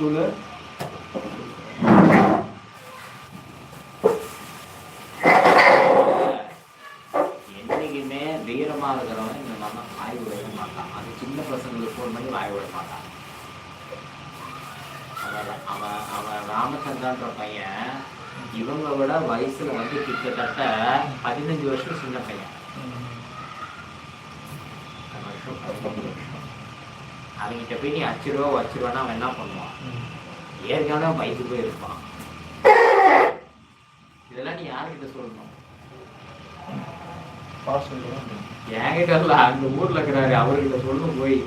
Stool என்னைக்குமே வீரமாக இருக்கிறவன் இந்த மாதிரிலாம் வாய் விட மாட்டான். அது சின்ன பசங்களுக்கு ஃபோன் பண்ணி வாய் விட மாட்டான். அவன் அவன் அவன் ராமச்சந்திரன்ற பையன் இவங்க விட வயசுல வந்து கிட்டத்தட்ட பதினஞ்சு வருஷம் சின்ன பையன். வருஷம் பதினஞ்சு வருஷம். அவங்ககிட்ட போய் நீ அச்சிருவா வச்சிருவானா அவன் என்ன பண்ணுவான்? ஏற்கனவே வயசு போய் இருப்பான். இதெல்லாம் நீ யார்கிட்ட சொல்லணும்? என்கிட்ட இல்ல அந்த ஊர்ல இருக்கிறாரு அவர்கிட்ட சொல்லணும் போய்.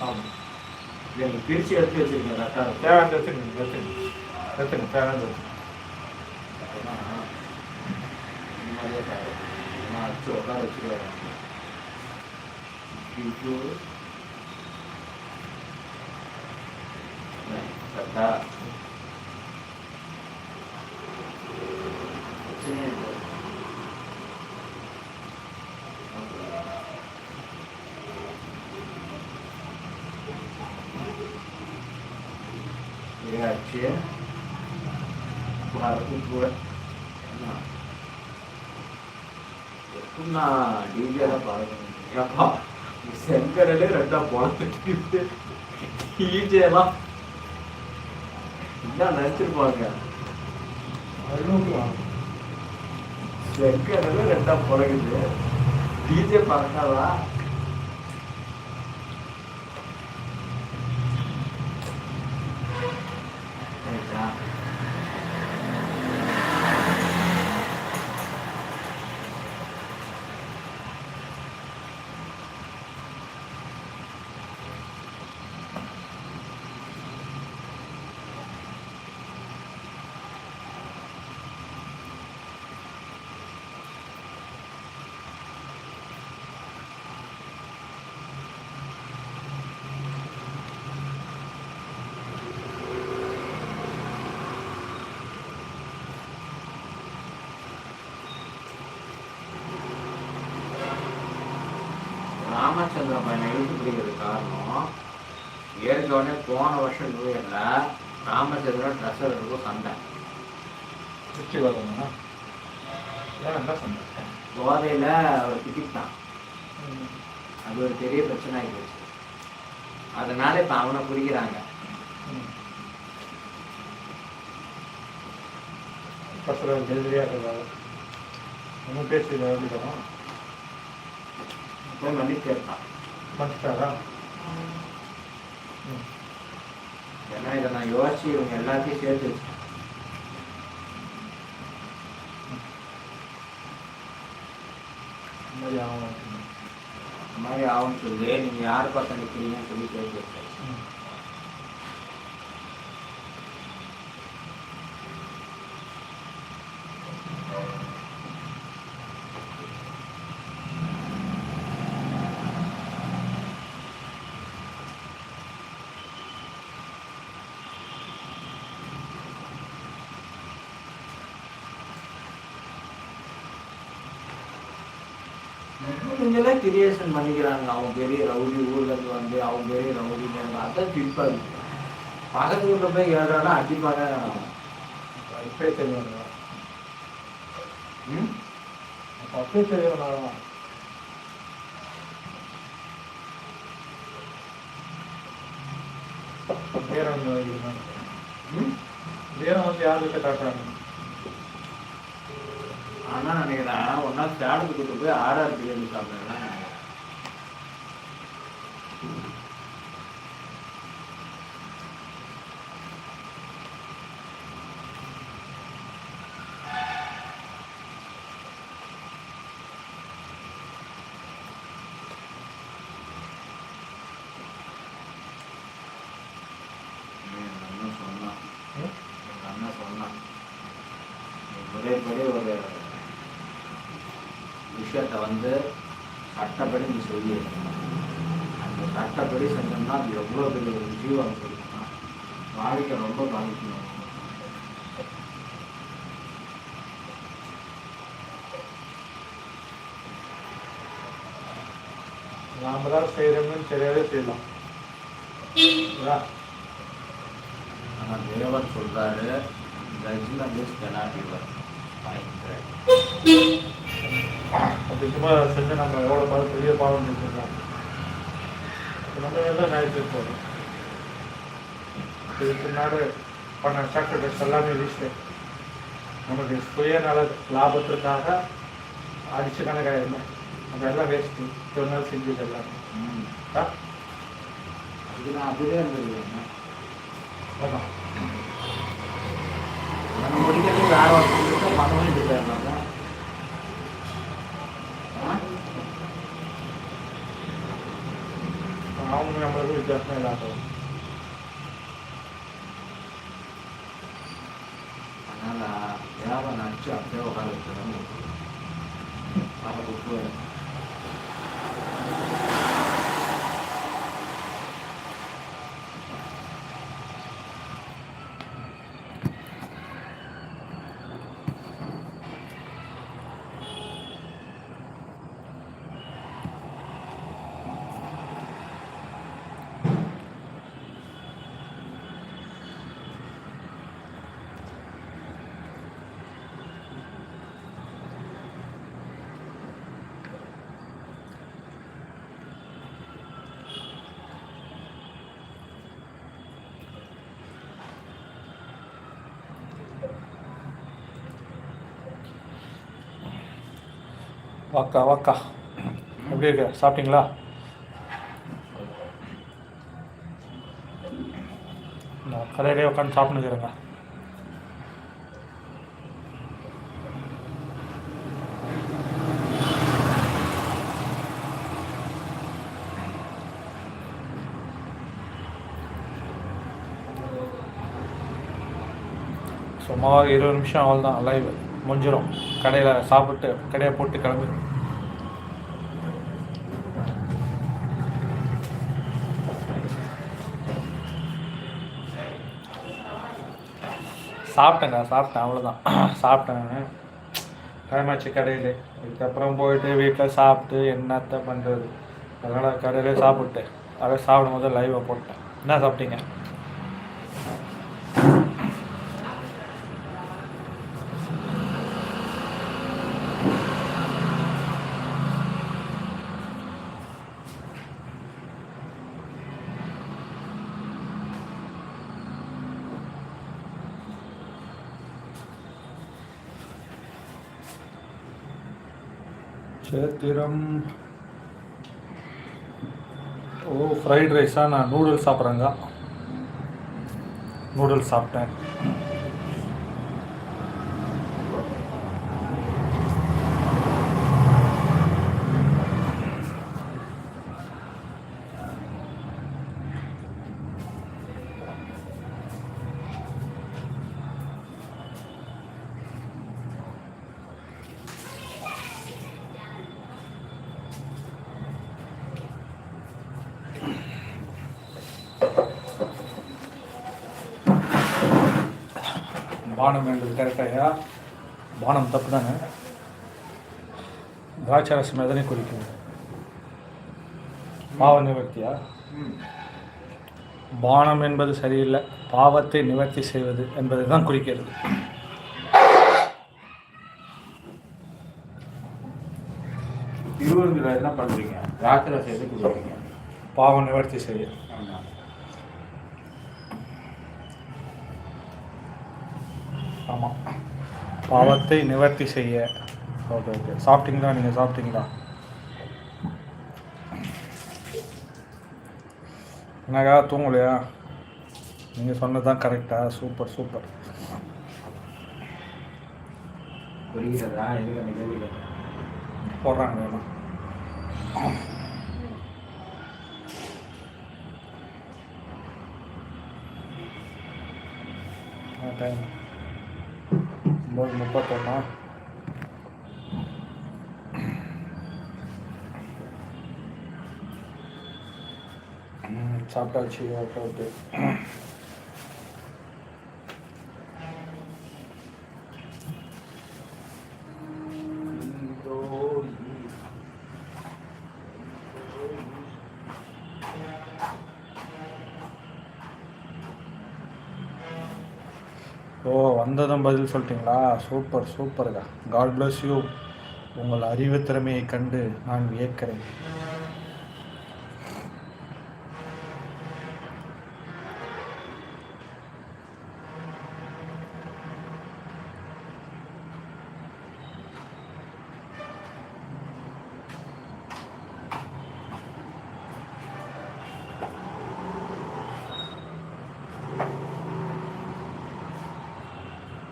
ஆமாம் இதை நீங்க பிரிச்சு எடுத்து வச்சிருக்கீங்க கரெக்டா இருக்கும் தேவையான எடுத்துங்க எடுத்துங்க எடுத்துங்க தேவையான எடுத்துங்க அப்பதான் நிம்மதியா தரும். இல்லைன்னா அடிச்சு உட்கார வச்சுருவாங்க ஐயோ. செங்கடலே ரெண்டா பொழத்துட்டு டிஜேலாம் என்ன நினைச்சிருப்பாங்க? செங்கடலே ரெண்டா பொழகுது டிஜே பறக்காதா ரைட்டா ராமச்சந்திர பையனை இழுத்து பிடிக்கிறது காரணம் ஏற்கனவே போன வருஷம் நியூ இயர்ல ராமச்சந்திரன் ட்ரெஸ்ஸருக்கும் சண்டை. போதையில அவர் திட்டான் அது ஒரு பெரிய பிரச்சனை ஆகி போச்சு அதனால இப்ப அவனை புரிகிறாங்க பசங்க டெலிவரியாக இருக்கிறாங்க ஒன்றும் பேசி எப்படி மன்னிப்பு கேட்டான். பண்ணிட்டாரா ஏன்னா இதை நான் யோசிச்சு இவங்க எல்லாத்தையும் சேர்த்து இந்த மாதிரி ஆகும் இந்த மாதிரி ஆகும்னு சொல்லி நீங்க யார் பக்கம் நிற்கிறீங்கன்னு சொல்லி சேர்த்து இங்கெல்லாம் கிரியேஷன் பண்ணிக்கிறாங்க. அவங்க பெரிய ரவுடி ஊர்லேருந்து வந்து அவங்க பெரிய ரவுடிங்க அதான் திட்பாங்க பக்கத்து ஊரில் போய் கேட்கறானா அடிப்பாங்க. அப்பே தெரியும் ம் அப்பே தெரியும் பேரம் வந்து யார்கிட்ட காட்டுறாங்க? ஆனால் நினைக்கிறேன் ஒன்றா சேலத்துக்கு கூட்டு போய் ஆர்ஆர் பிரியாணி சாப்பிட்றேன் எங்கள் அண்ணன் சொன்னான் ம்? எங்கள் அண்ணன் சொன்னான் நீ முறைப்படி ஒரு விஷயத்தை வந்து சட்டப்படி நீ சொல்லி அந்த சட்டப்படி செஞ்சோம்னா அது எவ்வளோ பெரிய ஒரு ஜீவம் கொடுக்குன்னா வாழ்க்கை ரொம்ப பாதிக்கணும் நாம தான் செய்யறோம்னு சரியாவே செய்யலாம்? ஆனால் தேவன் சொல்றாரு ஜட்ஜ்மெண்ட் இஸ் கனாட் யுவர் அப்படி சும்மா செஞ்சு நம்ம எவ்வளோ பாரு பெரிய பாவம் செஞ்சிருக்கோம் நம்ம எல்லாம் நியாயத்துக்கு போகிறோம் இதுக்கு முன்னாடி பண்ண சாக்ரிஃபைஸ் எல்லாமே வேஸ்ட்டு நமக்கு சுயநல லாபத்திற்காக அடிச்சு கணக்காயிருந்தோம் நம்ம எல்லாம் வேஸ்ட்டு இவ்வளோ நாள் செஞ்சது எல்லாமே? அதுக்கு நான் அப்படியே இருந்திருக்கேன். நம்ம முடிக்கிறது வேற ஒருத்தருக்கு பண்ண வேண்டியது இருந்தாங்க அவங்க நம்மளுக்கு வித்தியாசம் இல்லாத அதனால தேவை நினச்சி அப்படியே உட்கார வச்சிடணும் அதை விட்டு வாக்கா வாக்கா. எப்படி இருக்கு? சாப்பிட்டீங்களா? நான் கடையிலே உட்காந்து சாப்பிட்டுக்கிறேங்க சும்மா இருபது நிமிஷம் அவ்வளோதான் லைவ் முடிஞ்சிடும் கடையில் சாப்பிட்டு கடையை போட்டு கிளம்பி. சாப்பிட்டேங்க சாப்பிட்டேன் அவ்வளோதான் சாப்பிட்டேன் கிளம்பாச்சு கடையில். இதுக்கப்புறம் போயிட்டு வீட்டில் சாப்பிட்டு என்னத்த பண்ணுறது அதனால் கடையிலே சாப்பிட்டு அதை சாப்பிடும் போது லைவை போட்டேன். என்ன சாப்பிட்டீங்க? சேத்திரம் ஓ ஃப்ரைட் ரைஸாக நான் நூடுல்ஸ் சாப்பிட்றேங்க நூடுல்ஸ் சாப்பிட்டேன். பானம் என்பது கரெக்டாயா பானம் தப்பு தானே திராட்சரசம் எதனை குறிக்கும்? பாவ நிவர்த்தியா? பானம் என்பது சரியில்லை. பாவத்தை நிவர்த்தி செய்வது என்பதை தான் குறிக்கிறது. திருவருந்தில் என்ன பண்ணுறீங்க திராட்சை ரசம் எது கொடுக்குறீங்க பாவம் நிவர்த்தி செய்ய. பாவத்தை நிவர்த்தி செய்ய. ஓகே ஓகே சாப்பிட்டீங்களா? நீங்கள் சாப்பிட்டீங்களா? என்னக்கா தூங்கலையா? நீங்கள் சொன்னது தான் கரெக்டா சூப்பர் சூப்பர் போடுறாங்க வேணும் டைம் ஒம்பது முப்பத்தொன்னா ம், சாப்பிட்டாச்சு ஓகே ஓகே பதில் சொல்லிட்டீங்களா? சூப்பர் சூப்பர்க்கா. காட் பிளஸ் யூ உங்கள் அறிவு திறமையை கண்டு நான் வியக்கிறேன்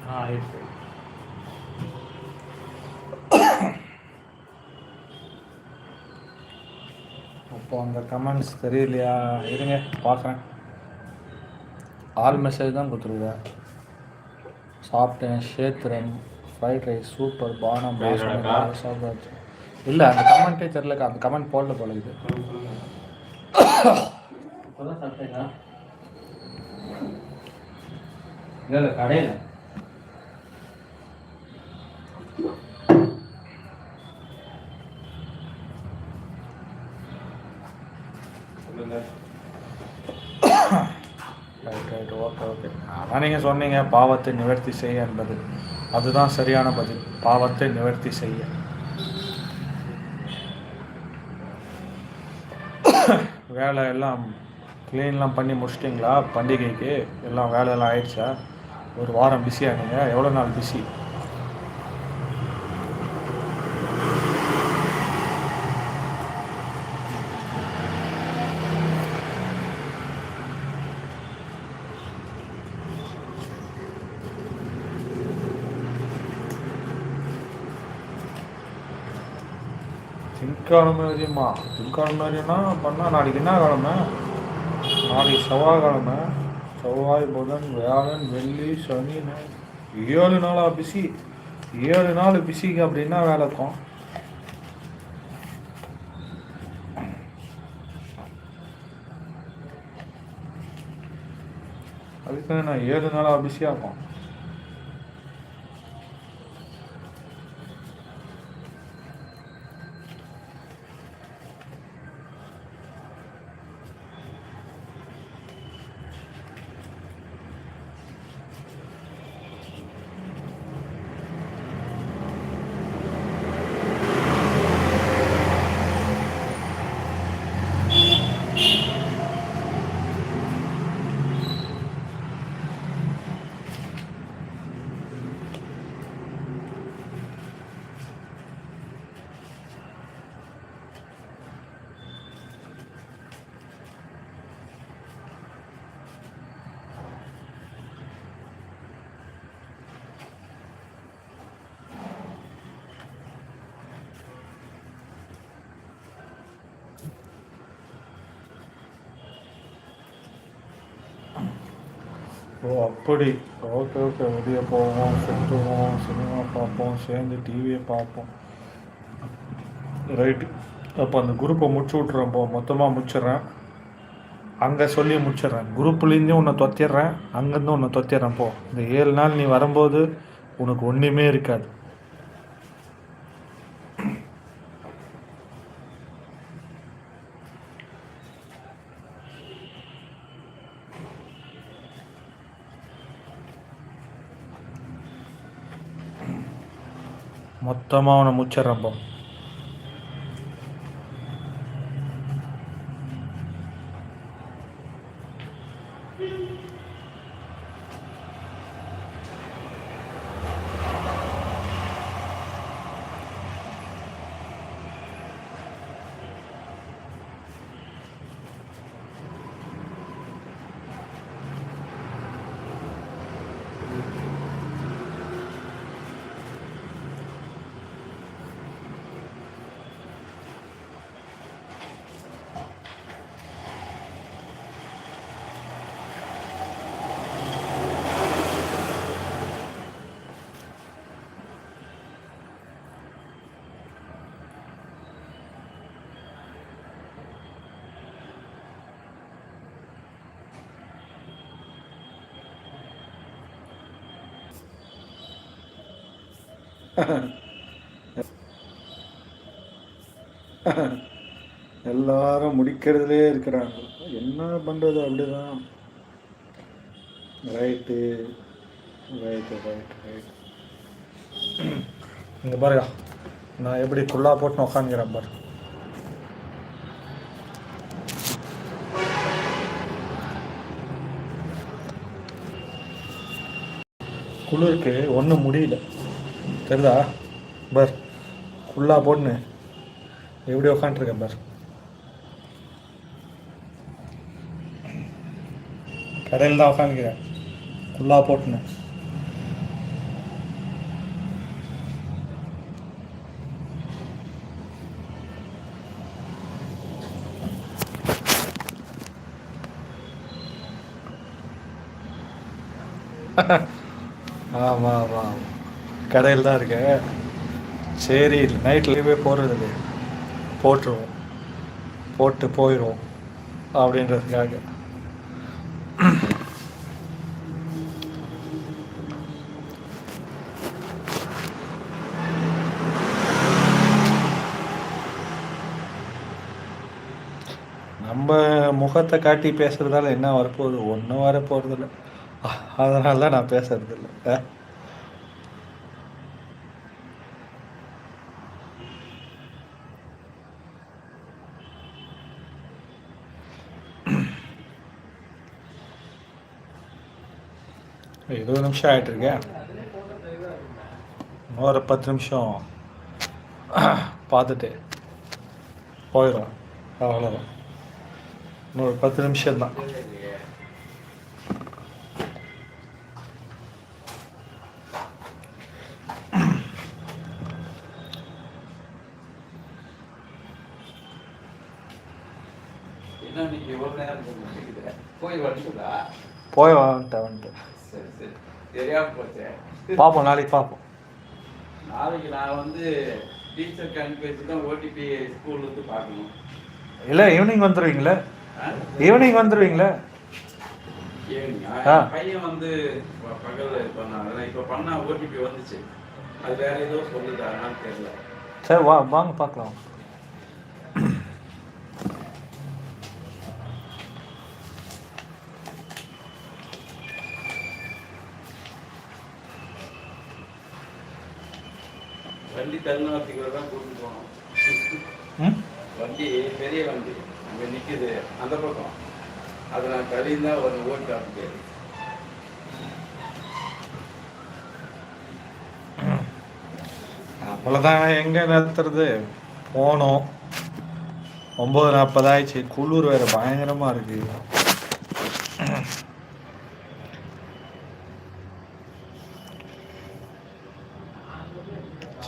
ஆ ஆயிடுச்சு அப்போ அந்த கமெண்ட்ஸ் தெரியலையா இருங்க பார்க்குறேன். ஆல் மெசேஜ் தான் கொடுத்துருக்கேன் சாப்பிட்டேன் ஷேத்ரன் ஃப்ரைட் ரைஸ் சூப்பர் பானம். சாப்பிடாச்சு இல்லை அந்த கமெண்ட்டே தெரிலக்கா அந்த கமெண்ட் போடல போல இது. இப்போதான் இல்லை இல்லை கடையில் சொல்லுங்க ரைட் ரைட் ஓகே ஓகே அதான் நீங்கள் சொன்னீங்க பாவத்தை நிவர்த்தி செய்ய என்பது. அதுதான் சரியான பதில். பாவத்தை நிவர்த்தி செய்ய. வேலை எல்லாம் க்ளீன்லாம் பண்ணி முடிச்சிட்டிங்களா? பண்டிகைக்கு? எல்லாம் வேலையெல்லாம் ஆயிடுச்சா? ஒரு வாரம் பிஸியாக நீங்கள் எவ்வளோ நாள் பிஸி திங்கக்கிழமை வரையுமா திங்கக்கிழமை வரையும்னா பண்ணால் நாளைக்கு என்ன கிழமை நாளைக்கு செவ்வாய்க்கிழமை செவ்வாய் புதன் வியாழன் வெள்ளி சனி ஏழு நாளாக பிஸி ஏழு நாள் பிஸிக்கு அப்படின்னா வேலை இருக்கும்? அதுக்கு நான் ஏழு நாளாக பிஸியாக இருக்கும்? ஓ அப்படி. ஓகே ஓகே வெளியே போவோம் சுற்றுவோம் சினிமா பார்ப்போம் சேர்ந்து டிவியை பார்ப்போம். ரைட்டு அப்போ அந்த குரூப்பை முடிச்சு விட்றேன் போ. மொத்தமாக முடிச்சிடுறேன். அங்கே சொல்லி முடிச்சிடுறேன். குரூப்லேருந்து உன்னை தொத்திடுறேன். அங்கேருந்து உன்னை தொத்திடுறேன் போ. இந்த ஏழு நாள் நீ வரும்போது உனக்கு ஒன்றுமே இருக்காது. மொத்தமாக அவனை முடிச்சிடுறேன் எல்லாரும் முடிக்கிறதுலே இருக்கிறாங்க. என்ன பண்ணுறது அப்படிதான். ரைட்டு ரைட்டு ரைட் ரைட் இங்கே பாருங்க. நான் எப்படி குள்ளா போட்டு உக்காந்துக்கிறேன் பாரு. குளிருக்கு ஒன்றும் முடியல. தெரியுதா? பர் ஃபுல்லாக போட்டுன்னு. எப்படி உக்காண்ட்ருக்கேன் பார் கடையில் தான் உக்காந்துக்கிறேன். ஃபுல்லாக போட்டுன்னு. கடையில் தான் இருக்கேன். சரி நைட் லீவே போகிறது இல்லையே. போட்டுருவோம். போட்டு போயிடுவோம் அப்படின்றதுக்காக. நம்ம முகத்தை காட்டி பேசுறதால என்ன வரப்போகுது? ஒன்றும் வரப்போகிறதில்ல அதனால தான் நான் பேசுறதில்லை ஆ இருபது நிமிஷம் ஆயிட்டு இருக்கேன். இன்னொரு பத்து நிமிஷம் பார்த்துட்டு போயிடும் அவ்வளோதான் இன்னொரு பத்து நிமிஷம் தான் என்ன நீங்க எவ்வளவு நேரம் முடிச்சுக்கிட்ட போய் வந்துடா போய் வந்துட்டேன் வந்துட்டு சரி சரி தெரியாம போச்சே. பார்ப்போம் நாளைக்கு பார்ப்போம் நாளைக்கு நான் வந்து டீச்சருக்கு அனுப்பி தான் ஓடிபி ஸ்கூல்ல இருந்து பார்க்கணும். இல்லை ஈவினிங் வந்துடுவீங்களே? ஈவினிங் வந்துடுவீங்களே. பையன் வந்து பகல்ல பண்ணாங்க இப்ப பண்ணா ஓடிபி வந்துச்சு. அது வேற ஏதோ சொல்லுது அதனால தெரியல. சரி வா வாங்க பார்க்கலாம் தருணத்துக்கு தான் கூட்டிட்டு போனோம். வண்டி பெரிய வண்டி. அங்க நிக்குது. அந்த பக்கம். அது நான் தள்ளியிருந்தா ஒரு ஓட்டு காப்பிட்டு அவ்வளோதான் எங்கே நிறுத்துறது? போனோம். ஒம்பது நாற்பது ஆயிடுச்சு. குளிர் வேறு பயங்கரமாக இருக்கு.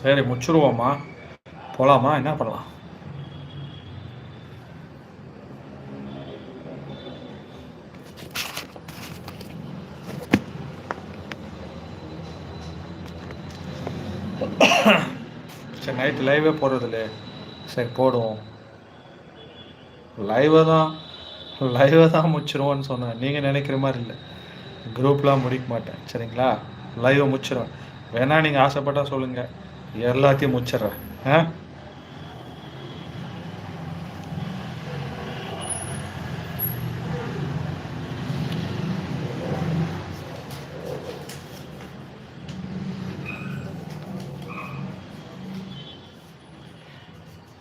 சரி முச்சிருவோமா போகலாமா என்ன பண்ணலாம்? சரி நைட்டு லைவே போடுறது சரி போடுவோம். லைவை தான். லைவை தான் முடிச்சிருவோன்னு சொன்னேன். நீங்கள் நினைக்கிற மாதிரி இல்லை. குரூப்லாம் முடிக்க மாட்டேன். சரிங்களா? லைவை முடிச்சிடுவேன் வேணால் நீங்கள் ஆசைப்பட்டால் சொல்லுங்கள் எல்லாத்தையும் முடிச்சிடுறேன். ஆ?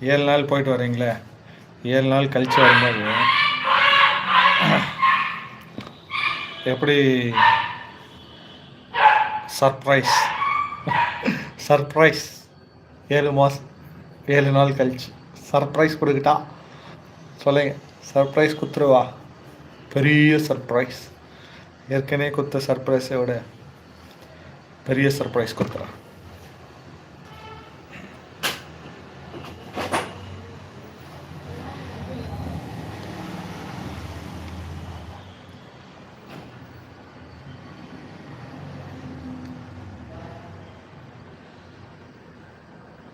ஏழு நாள் போயிட்டு வரீங்களே? ஏழு நாள் கழிச்சு வரும்போது எப்படி? சர்ப்ரைஸ். சர்ப்ரைஸ் ஏழு மாதம் ஏழு நாள் கழிச்சு. சர்ப்ரைஸ் கொடுக்கிட்டா. சொல்லுங்க. சர்ப்ரைஸ் குத்துருவா. பெரிய சர்ப்ரைஸ் ஏற்கனவே கொடுத்த சர்ப்ரைஸை விட பெரிய சர்ப்ரைஸ் கொடுத்துறா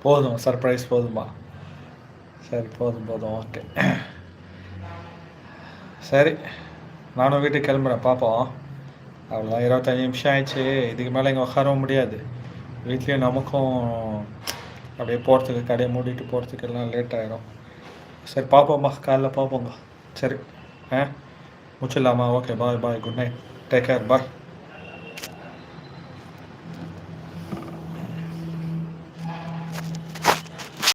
போதும் சர்ப்ரைஸ் போதுமா சரி போதும் போதும் ஓகே சரி நானும் வீட்டுக்கு கிளம்புறேன் பார்ப்போம் அவ்வளோதான் இருபத்தஞ்சி நிமிஷம் ஆயிடுச்சு. இதுக்கு மேலே இங்கே உட்காரவும் முடியாது. வீட்லேயும் நமக்கும் அப்படியே போகிறதுக்கு கடையை மூடிட்டு போகிறதுக்கு எல்லாம் லேட் ஆகிடும் சரி பார்ப்போம்மா காலைல பார்ப்போங்க சரி ஆ? முடிச்சிடலாமா okay bye bye good night take care bye